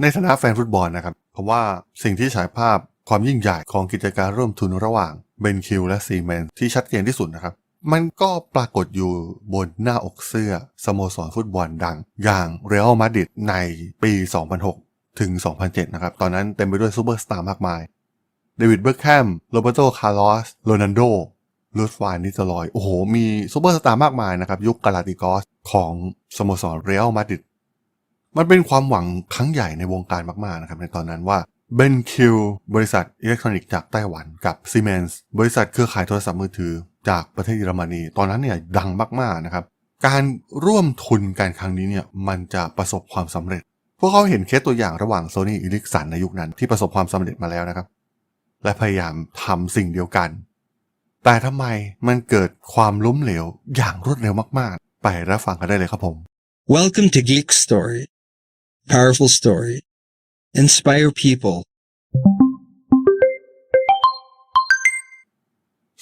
ในฐานะแฟนฟุตบอลนะครับผมว่าสิ่งที่ฉายภาพความยิ่งใหญ่ของกิจการร่วมทุนระหว่างเบนคิวและซีเมนที่ชัดเจนที่สุดนะครับ มันก็ปรากฏอยู่บนหน้าอกเสื้อ สโมสรฟุตบอลดัง อย่างเรอัลมาดริดในปี 2006 ถึง 2007 นะครับ ตอนนั้นเต็มไปด้วยซูเปอร์สตาร์มากมาย เดวิดเบคแฮมโรเบโตคาร์ลอสโรนัลโดลูดฟานนิสลอย โอ้โห มีซูเปอร์สตาร์มากมายนะครับ ยุคกาลาติกอสของสโมสรเรอัลมาดริด มันเป็นความหวังครั้งใหญ่ในวงการมากๆนะครับในตอนนั้นว่าเบนคิวบริษัทอิเล็กทรอนิกส์จากไต้หวันกับซีเมนส์บริษัทเครือข่ายโทรศัพท์มือถือ จากประเทศเยอรมนี ตอนนั้นเนี่ยดังมากๆนะครับ การร่วมทุนกันครั้งนี้เนี่ยมันจะประสบความสำเร็จ พวกเขาเห็นเคสตัวอย่างระหว่างโซนี่อิลิกสันในยุคนั้นที่ประสบความสำเร็จมาแล้วนะครับ และพยายามทำสิ่งเดียวกัน แต่ทำไมมันเกิดความล้มเหลวอย่างรวดเร็วมากๆ ไปรับฟังกันได้เลยครับผม Welcome to Geek Story. Powerful story. Inspire people.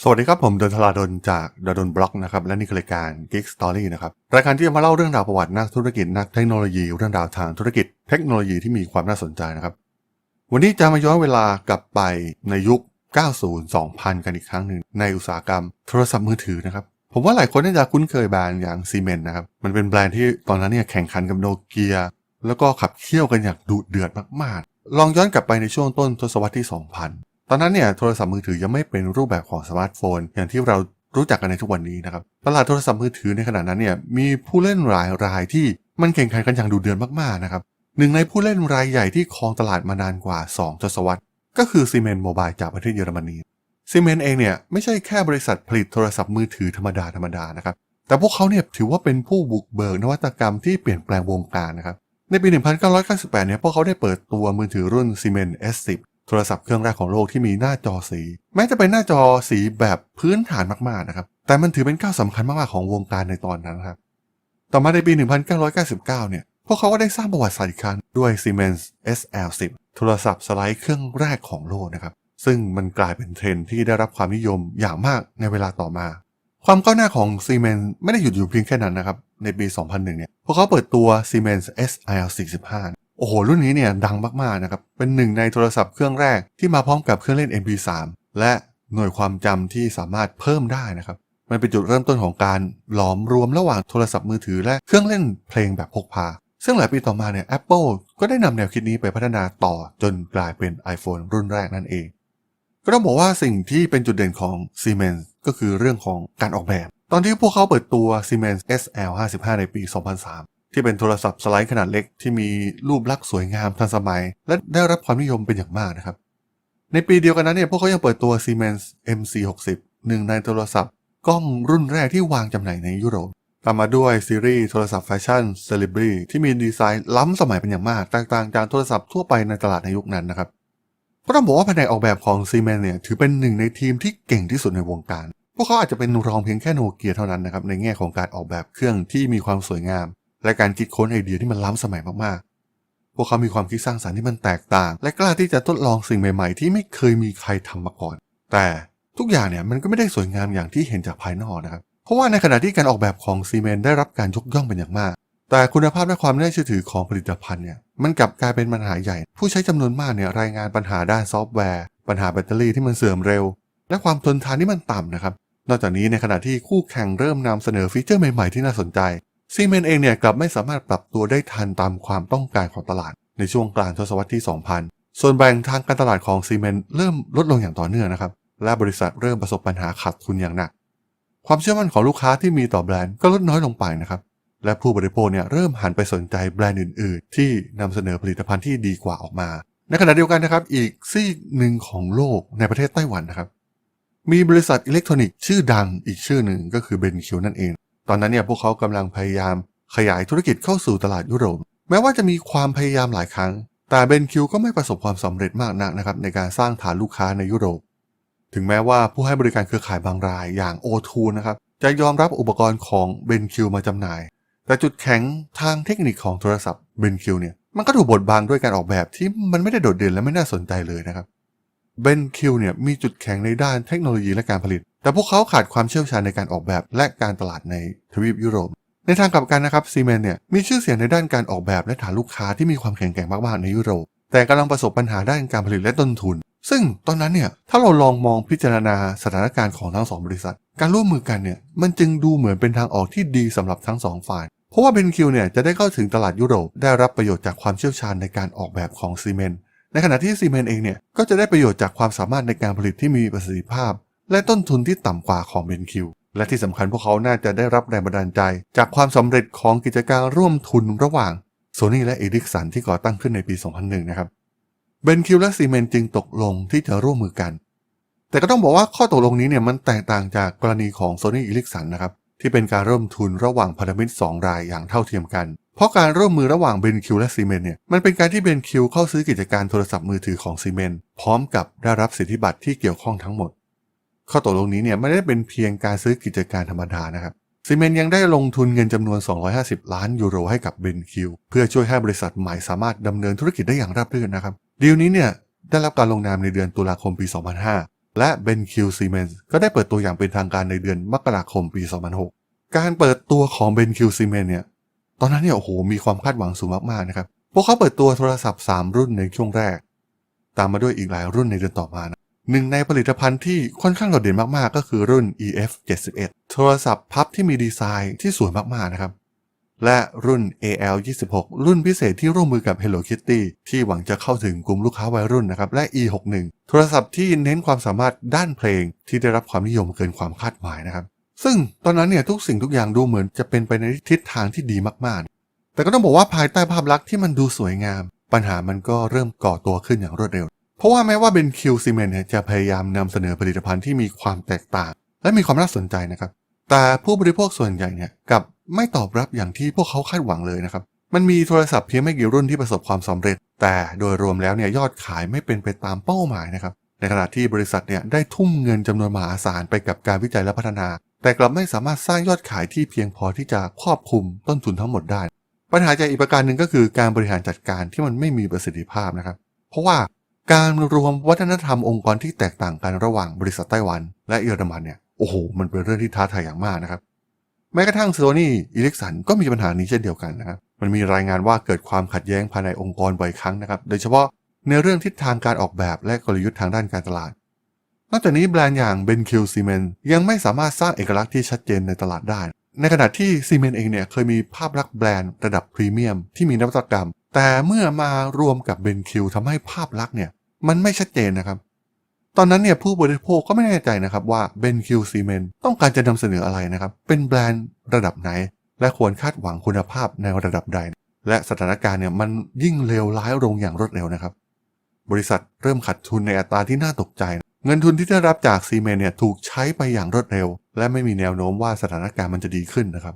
สวัสดีครับ ผมดนทลาดนจากดนบล็อกนะครับ และนี่คือรายการ Geek Story นะครับ รายการที่จะมาเล่าเรื่องราวประวัตินักธุรกิจนักเทคโนโลยีเรื่องราวทางธุรกิจเทคโนโลยีที่มีความน่าสนใจนะครับ วันนี้จะมาย้อนเวลากลับไปในยุค 90 2000 กันอีกครั้งหนึ่งในอุตสาหกรรมโทรศัพท์มือถือนะครับผมว่าหลายคนน่าจะคุ้นเคยแบรนด์อย่างซีเมนต์นะครับ มันเป็นแบรนด์ที่ตอนนั้นเนี่ยแข่งขันกับโนเกีย แล้วก็ขับเคี่ยวกันอย่างดุเดือดมากๆ ลองย้อนกลับไปในช่วงต้นทศวรรษที่ 2000 ตอนนั้นเนี่ยโทรศัพท์มือถือยังไม่เป็นรูปแบบของสมาร์ทโฟน อย่างที่เรารู้จักกันในทุกวันนี้นะครับ ตลาดโทรศัพท์มือถือในขณะนั้นเนี่ยมีผู้เล่นหลายรายที่มันแข่งขันกันอย่างดุเดือดมากๆนะครับ หนึ่งในผู้เล่นรายใหญ่ที่ครองตลาดมานานกว่า 2 ทศวรรษ ก็คือซีเมนต์โมบายจากประเทศเยอรมนี ซีเมนต์เองเนี่ยไม่ใช่แค่บริษัทผลิตโทรศัพท์มือถือธรรมดาธรรมดานะครับ แต่พวกเขาเนี่ยถือว่าเป็นผู้บุกเบิกนวัตกรรมที่เปลี่ยนแปลงวงการนะครับ ในปี 1998 เนี่ยพวกเขาได้เปิดตัวมือถือรุ่น Siemens S10 โทรศัพท์เครื่องแรกของโลกที่มีหน้าจอสี แม้จะเป็นหน้าจอสีแบบพื้นฐานมากๆนะครับ แต่มันถือเป็นก้าวสำคัญมากๆของวงการในตอนนั้นครับ ต่อมาในปี 1999 เนี่ย พวกเขาก็ได้สร้างประวัติศาสตร์อีกครั้งด้วย Siemens SL10 โทรศัพท์สไลด์เครื่องแรกของโลกนะครับ ซึ่งมันกลายเป็นเทรนด์ที่ได้รับความนิยมอย่างมากในเวลาต่อมา ความก้าวหน้าของ Siemens ไม่ได้หยุดอยู่เพียงแค่นั้นนะครับ ในปี 2001 เนี่ย พวกเขาเปิดตัว Siemens SL45 โอ้โห รุ่นนี้เนี่ยดังมาก ๆ นะครับ เป็นหนึ่งในโทรศัพท์เครื่องแรกที่มาพร้อมกับเครื่องเล่น MP3 และหน่วยความจำที่สามารถเพิ่มได้นะครับ มันเป็นจุดเริ่มต้นของการหลอมรวมระหว่างโทรศัพท์มือถือและเครื่องเล่นเพลงแบบพกพา ซึ่งหลายปีต่อมาเนี่ย Apple ก็ได้นำแนวคิดนี้ไปพัฒนาต่อจนกลายเป็น iPhone รุ่นแรกนั่นเอง ก็ต้องบอกว่าสิ่งที่เป็นจุดเด่นของ Siemens ก็คือเรื่องของการออกแบบ ตอนที่พวกเขาเปิดตัว Siemens SL55 ในปี 2003 ที่เป็นโทรศัพท์สไลด์ขนาดเล็กที่มีรูปลักษณ์สวยงามทันสมัย และได้รับความนิยมเป็นอย่างมากนะครับ ในปีเดียวกันนั้นเนี่ยพวกเขายังเปิดตัว Siemens MC60 หนึ่งในโทรศัพท์กล้องรุ่นแรกที่วางจำหน่ายในยุโรปตามมาด้วยซีรีส์โทรศัพท์แฟชั่น Celebrity ที่มีดีไซน์ล้ำสมัยเป็นอย่างมากแตกต่างจากโทรศัพท์ทั่วไปในตลาดในยุคนั้นนะครับ ก็ต้องบอกว่าแผนกออกแบบของซีเมนเนี่ยถือเป็นหนึ่งในทีมที่เก่งที่สุดในวงการ พวกเขาอาจจะเป็นรองเพียงแค่โนเกียเท่านั้นนะครับในแง่ของการออกแบบเครื่องที่มีความสวยงาม และการคิดค้นไอเดียที่มันล้ำสมัยมากๆ พวกเขามีความคิดสร้างสรรค์ที่มันแตกต่าง และกล้าที่จะทดลองสิ่งใหม่ ๆ ที่ไม่เคยมีใครทำมาก่อน แต่ทุกอย่างเนี่ยมันก็ไม่ได้สวยงามอย่างที่เห็นจากภายนอกนะครับ เพราะว่าในขณะที่การออกแบบของซีเมนได้รับการยกย่องเป็นอย่างมาก แต่คุณภาพและความน่าเชื่อถือของผลิตภัณฑ์เนี่ยมันกลับกลายเป็นปัญหาใหญ่ ผู้ใช้จำนวนมากเนี่ยรายงานปัญหาด้านซอฟต์แวร์ ปัญหาแบตเตอรี่ที่มันเสื่อมเร็ว และความทนทานที่มันต่ำนะครับ นอกจากนี้ในขณะที่คู่แข่งเริ่มนำเสนอฟีเจอร์ใหม่ๆที่น่าสนใจซีเมนเองเนี่ยกลับไม่สามารถปรับตัวได้ทันตามความต้องการของตลาด ในช่วงกลางทศวรรษที่ 2000 ส่วนแบ่งทางการตลาดของซีเมนเริ่มลดลงอย่างต่อเนื่องนะครับและบริษัทเริ่มประสบปัญหาขาดทุนอย่างหนัก ความเชื่อมั่นของลูกค้าที่มีต่อแบรนด์ก็ลดน้อยลงไปนะครับ และผู้บริโภคเนี่ยเริ่มหันไปสนใจแบรนด์อื่น ๆ ที่นำเสนอผลิตภัณฑ์ที่ดีกว่าออกมา ในขณะเดียวกันนะครับ อีกซีกหนึ่งของโลกในประเทศไต้หวันนะครับ มีบริษัทอิเล็กทรอนิกส์ชื่อดังอีกชื่อหนึ่งก็คือเบนคิวนั่นเอง ตอนนั้นเนี่ยพวกเขากำลังพยายามขยายธุรกิจเข้าสู่ตลาดยุโรป แม้ว่าจะมีความพยายามหลายครั้ง แต่เบนคิวก็ไม่ประสบความสำเร็จมากนักนะครับในการสร้างฐานลูกค้าในยุโรป ถึงแม้ว่าผู้ให้บริการเครือข่ายบางรายอย่าง O2 นะครับจะยอมรับอุปกรณ์ของเบนคิวมาจำหน่าย แต่จุดแข็งทางเทคนิคของโทรศัพท์เบนคิวเนี่ยมันก็ถูกบดบังด้วยการออกแบบที่มันไม่ได้โดดเด่นและไม่น่าสนใจเลยนะครับเบนคิวเนี่ยมีจุดแข็งในด้านเทคโนโลยีและการผลิต แต่พวกเขาขาดความเชี่ยวชาญในการออกแบบและการตลาดในทวีปยุโรป ในทางกลับกันนะครับซีเมนเนี่ยมีชื่อเสียงในด้านการออกแบบและฐานลูกค้าที่มีความแข็งแกร่งมากๆในยุโรป แต่กำลังประสบปัญหาด้านการผลิตและต้นทุน ซึ่งตอนนั้นเนี่ยถ้าเราลองมองพิจารณาสถานการณ์ของทั้งสองบริษัท การร่วมมือกันเนี่ยมันจึงดูเหมือนเป็นทางออกที่ดีสำหรับทั้งสองฝ่าย เพราะว่าเบนคิวเนี่ยจะได้เข้าถึงตลาดยุโรปได้รับประโยชน์จากความเชี่ยวชาญในการออกแบบของซีเมนต์ในขณะที่ซีเมนต์เองเนี่ยก็จะได้ประโยชน์จากความสามารถในการผลิตที่มีประสิทธิภาพ และต้นทุนที่ต่ำกว่าของเบนคิวและที่สำคัญพวกเขาน่าจะได้รับแรงบันดาลใจ จากความสำเร็จของกิจการร่วมทุนระหว่างโซนี่และเอริกสันที่ก่อตั้งขึ้นในปี 2001 นะครับ เบนคิวและซีเมนต์จึงตกลงที่จะร่วมมือกัน แต่ก็ต้องบอกว่าข้อตกลงนี้เนี่ยมันแตกต่างจากกรณีของโซนี่เอีลิกสันนะครับ ที่เป็นการร่วมทุนระหว่างพันธมิตร2รายอย่างเท่าเทียมกัน เพราะการร่วมมือระหว่างเบนคิวและซีเมนเนี่ยมันเป็นการที่เบนคิวเข้าซื้อกิจการโทรศัพท์มือถือของซีเมนพร้อมกับได้รับสิทธิบัตรที่เกี่ยวข้องทั้งหมด ข้อตกลงนี้เนี่ยไม่ได้เป็นเพียงการซื้อกิจการธรรมดานะครับซีเมนยังได้ลงทุนเงินจำนวน 250 ล้านยูโรให้กับเบนคิวเพื่อช่วยให้บริษัทใหม่สามารถดำเนินธุรกิจได้อย่างราบรื่นนะครับดีลนี้เนี่ยได้รับการลงนามในเดือนตุลาคมปี 2005 และเบนคิวซีเมนก็ได้เปิดตัวอย่างเป็นทางการในเดือนมกราคมปี 2006 การเปิดตัวของเบนคิวซีเมนเนี่ย ตอนนั้นเนี่ยโอ้โหมีความคาดหวังสูงมากๆนะครับ พวกเขาเปิดตัวโทรศัพท์ 3 รุ่นในช่วงแรก ตามมาด้วยอีกหลายรุ่นในเดือนต่อมานะหนึ่งในผลิตภัณฑ์ที่ค่อนข้างโดดเด่นมากๆ ก็คือรุ่น EF 71 โทรศัพท์พับที่มีดีไซน์ที่สวยมากๆนะครับ และรุ่น AL 26 รุ่นพิเศษที่ร่วมมือกับ Hello Kitty ที่หวังจะเข้าถึงกลุ่มลูกค้าวัยรุ่นนะครับและ E 61 โทรศัพท์ที่เน้นความสามารถด้านเพลงที่ได้รับความนิยมเกินความคาดหมายนะครับ ซึ่งตอนนั้นเนี่ยทุกสิ่งทุกอย่างดูเหมือนจะเป็นไปในทิศทางที่ดีมากๆ แต่ก็ต้องบอกว่าภายใต้ภาพลักษณ์ที่มันดูสวยงาม ปัญหามันก็เริ่มก่อตัวขึ้นอย่างรวดเร็ว เพราะว่าแม้ว่าเบนคิวซีเมนเนี่ยจะพยายามนำเสนอผลิตภัณฑ์ที่มีความแตกต่าง และมีความน่าสนใจนะครับแต่ผู้บริโภคส่วนใหญ่เนี่ยกับ ไม่ตอบรับอย่างที่พวกเขาคาดหวังเลยนะครับ มันมีโทรศัพท์เพียงไม่กี่รุ่นที่ประสบความสำเร็จ แต่โดยรวมแล้วเนี่ยยอดขายไม่เป็นไปตามเป้าหมายนะครับ ในขณะที่บริษัทเนี่ยได้ทุ่มเงินจำนวนมหาศาลไปกับการวิจัยและพัฒนา แต่กลับไม่สามารถสร้างยอดขายที่เพียงพอที่จะครอบคลุมต้นทุนทั้งหมดได้ ปัญหาจอีกประการหนึ่งก็คือการบริหารจัดการที่มันไม่มีประสิทธิภาพนะครับ เพราะว่าการรวมวัฒนธรรมองค์กรที่แตกต่างกันระหว่างบริษัทไต้หวัน และเยอรมันเนี่ยโอ้โหมันเป็นเรื่องที่ท้าทายอย่างมากนะครับ แม้กระทั่งโซนี่อีเล็กสันก็มีปัญหานี้เช่นเดียวกันนะครับมันมีรายงานว่าเกิดความขัดแย้งภายในองค์กรบ่อยครั้งนะครับโดยเฉพาะในเรื่องทิศทางการออกแบบและกลยุทธ์ทางด้านการตลาด นอกจากนี้แบรนด์อย่าง BenQ Cement ยังไม่สามารถสร้างเอกลักษณ์ที่ชัดเจนในตลาดได้ ในขณะที่ซีเมนเองเนี่ยเคยมีภาพลักษณ์แบรนด์ระดับพรีเมียมที่มีนวัตกรรม แต่เมื่อมารวมกับ BenQ ทำให้ภาพลักษณ์เนี่ยมันไม่ชัดเจนนะครับ ตอนนั้นเนี่ยผู้บริโภคก็ไม่แน่ใจนะครับว่า BenQ Cement ต้องการจะนำเสนออะไรนะครับ เป็นแบรนด์ระดับไหน และควรคาดหวังคุณภาพในระดับใด และสถานการณ์เนี่ยมันยิ่งเลวร้ายลงอย่างรวดเร็วนะครับ บริษัทเริ่มขาดทุนในอัตราที่น่าตกใจ เงินทุนที่ได้รับจากซีเมนเนี่ยถูกใช้ไปอย่างรวดเร็ว และไม่มีแนวโน้มว่าสถานการณ์มันจะดีขึ้นนะครับ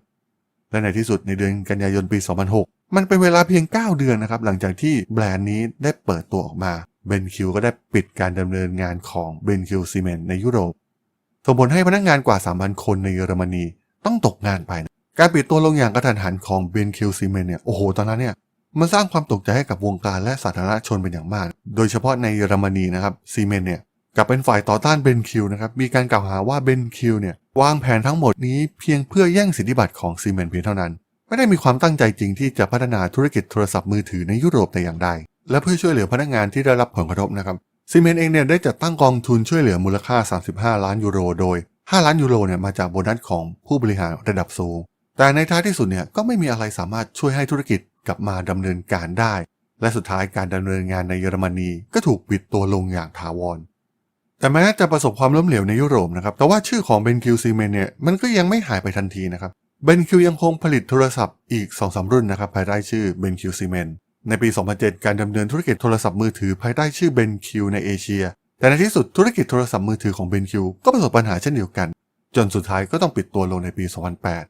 และในที่สุดในเดือนกันยายนปี 2006 มันเป็นเวลาเพียง 9 เดือนนะครับหลังจากที่แบรนด์นี้ได้เปิดตัวออกมา เบนคิวก็ได้ปิดการดำเนินงานของเบนคิวซีเมนต์ในยุโรปส่งผลให้พนักงานกว่า 3,000 คนในเยอรมนีต้องตกงานไปนะการปิดตัวลงอย่างกระทันหันของเบนคิวซีเมนต์เนี่ยโอ้โหตอนนั้นเนี่ยมันสร้างความตกใจให้กับวงการและสาธารณชนเป็นอย่างมาก โดยเฉพาะในเยอรมนีนะครับซีเมนต์เนี่ยกับเป็นฝ่ายต่อต้านเบนคิวนะครับมีการกล่าวหาว่าเบนคิวเนี่ยวางแผนทั้งหมดนี้เพียงเพื่อแย่งสิทธิบัตรของซีเมนต์เพียงเท่านั้น ไม่ได้มีความตั้งใจจริงที่จะพัฒนาธุรกิจโทรศัพท์มือถือในยุโรปแต่อย่างใด และเพื่อช่วยเหลือพนักงานที่ได้รับผลกระทบนะครับซีเมนต์เองเนี่ยได้จัดตั้งกองทุนช่วยเหลือมูลค่า 35 ล้านยูโร โดย 5 ล้านยูโรเนี่ยมาจากโบนัสของผู้บริหารระดับสูง แต่ในท้ายที่สุดเนี่ยก็ไม่มีอะไรสามารถช่วยให้ธุรกิจกลับมาดำเนินการได้ และสุดท้ายการดำเนินงานในเยอรมนีก็ถูกปิดตัวลงอย่างถาวร แต่แม้จะประสบความล้มเหลวในยุโรปนะครับแต่ว่าชื่อของเบนคิวซีเมนเนี่ยมันก็ยังไม่หายไปทันทีนะครับเบนคิวยังคงผลิตโทรศัพท์อีก2-3รุ่นนะครับภายใต้ชื่อเบนคิวซีเมน ในปี 2007 การดำเนินธุรกิจโทรศัพท์มือถือภายใต้ชื่อเบนคิวในเอเชีย แต่ในที่สุดธุรกิจโทรศัพท์มือถือของเบนคิวก็ประสบปัญหาเช่นเดียวกัน จนสุดท้ายก็ต้องปิดตัวลงในปี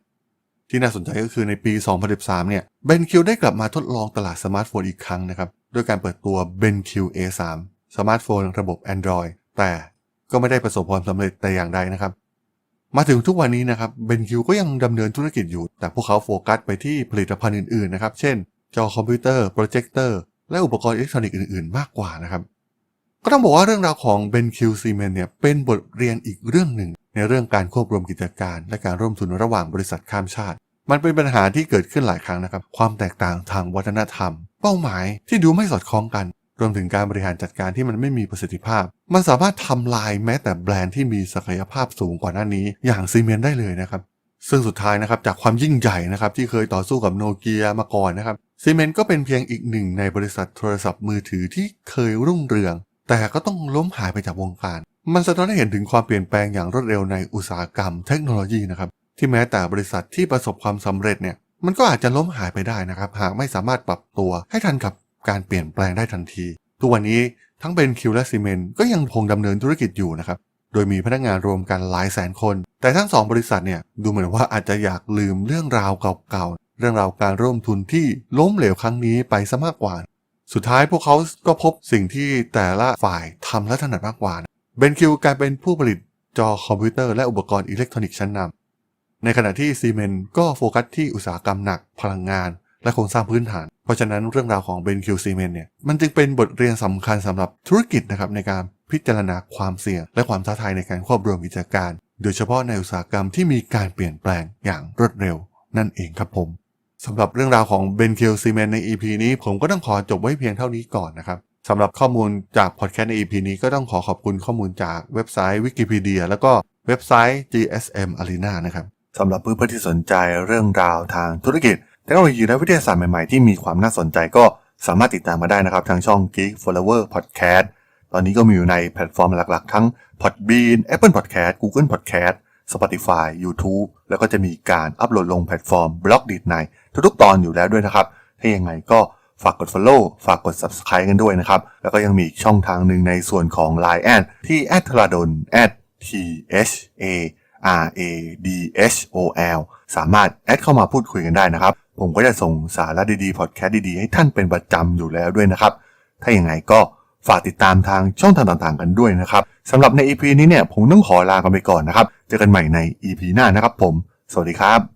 2008 ที่น่าสนใจก็คือในปี 2013 เนี่ยเบนคิวได้กลับมาทดลองตลาดสมาร์ทโฟนอีกครั้งนะครับด้วยการเปิดตัวเบนคิว A3 สมาร์ทโฟนระบบ Android แต่ก็ไม่ได้ประสบความสำเร็จแต่อย่างใดนะครับ มาถึงทุกวันนี้นะครับเบนคิวก็ยังดำเนินธุรกิจอยู่ แต่พวกเขาโฟกัสไปที่ผลิตภัณฑ์อื่นๆนะครับ เช่น จอคอมพิวเตอร์โปรเจคเตอร์และอุปกรณ์อิเล็กทรอนิกส์อื่นๆ มากกว่านะครับ ก็ต้องบอกว่าเรื่องราวของ BenQ Cement เนี่ยเป็นบทเรียนอีกเรื่องหนึ่ง ในเรื่องการควบรวมกิจการ และการร่วมทุนระหว่างบริษัทข้ามชาติ มันเป็นปัญหาที่เกิดขึ้นหลายครั้งนะครับ ความแตกต่างทางวัฒนธรรม เป้าหมายที่ดูไม่สอดคล้องกัน รวมถึงการบริหารจัดการที่มันไม่มีประสิทธิภาพ มันสามารถทำลายแม้แต่แบรนด์ที่มีศักยภาพสูงกว่าหน้านี้ อย่างซีเมนได้เลยนะครับซึ่งสุดท้ายนะครับจากความยิ่งใหญ่นะครับที่เคยต่อสู้กับโนเกียมาก่อนนะครับ ซีเมนต์ก็เป็นเพียงอีกหนึ่งในบริษัทโทรศัพท์มือถือที่เคยรุ่งเรือง แต่ก็ต้องล้มหายไปจากวงการ มันสะท้อนให้เห็นถึงความเปลี่ยนแปลงอย่างรวดเร็วในอุตสาหกรรมเทคโนโลยีนะครับ ที่แม้แต่บริษัทที่ประสบความสำเร็จเนี่ยมันก็อาจจะล้มหายไปได้นะครับ หากไม่สามารถปรับตัวให้ทันกับการเปลี่ยนแปลงได้ทันที ทุกวันนี้ทั้งเบนคิวและซีเมนต์ก็ยังคงดำเนินธุรกิจอยู่นะครับโดยมีพนักงานรวมกันหลายแสนคน แต่ทั้งสองบริษัทเนี่ยดูเหมือนว่าอาจจะอยากลืมเรื่องราวเก่าๆ เรื่องราวการร่วมทุนที่ล้มเหลวครั้งนี้ไปซะมากกว่า สุดท้ายพวกเขาก็พบสิ่งที่แต่ละฝ่ายทำและถนัดมากกว่าเบนคิวกลายเป็นผู้ผลิตจอคอมพิวเตอร์และอุปกรณ์อิเล็กทรอนิกส์ชั้นนำในขณะที่ซีเมนต์ก็โฟกัสที่อุตสาหกรรมหนักพลังงาน และโครงสร้างพื้นฐาน เพราะฉะนั้นเรื่องราวของเบนคิวซีเมนต์เนี่ยมันจึงเป็นบทเรียนสำคัญสำหรับธุรกิจนะครับในการพิจารณาความเสี่ยง และความท้าทายในการควบรวมกิจการ โดยเฉพาะในอุตสาหกรรมที่มีการเปลี่ยนแปลงอย่างรวดเร็วนั่นเองครับผม สำหรับเรื่องราวของเบนเคิวซีเมนใน EP นี้ ผมก็ต้องขอจบไว้เพียงเท่านี้ก่อนนะครับสำหรับข้อมูลจากพอดแคสต์ใน EP นี้ก็ต้องขอขอบคุณข้อมูลจากเว็บไซต์ Wikipedia แล้วก็เว็บไซต์ GSM Arena นะครับสำหรับเพื่อนๆที่สนใจเรื่องราวทางธุรกิจเทคโนโลยีและวิทยาศาสตร์ใหม่ๆ ที่มีความน่าสนใจก็สามารถติดตามมาได้นะครับ ทางช่อง Geek Flower Podcast ตอนนี้ก็มีอยู่ในแพลตฟอร์มหลักๆ ทั้ง Podbean Apple Podcast Google Podcast Spotify YouTube แล้วก็จะมีการอัปโหลดลงแพลตฟอร์ม b l o g d i t ในทุกๆตอนอยู่แล้วด้วยนะครับ ถ้ายังไงก็ฝากกด Follow ฝากกด Subscribe กันด้วยนะครับ แล้วก็ยังมีช่องทางหนึ่งในส่วนของ Line แอดที่ a t h a d o n t h a R A D H O L สามารถแอดเข้ามาพูดคุยกันได้นะครับ ผมก็จะส่งสาระดีๆ พอดแคสต์ดีๆ ให้ท่านเป็นประจำอยู่แล้วด้วยนะครับ ถ้าอย่างไงก็ฝากติดตามทางช่องทางต่างๆ กันด้วยนะครับสำหรับใน EP นี้เนี่ยผมต้องขอลากันไปก่อนนะครับ เจอกันใหม่ใน EP หน้านะครับผม สวัสดีครับ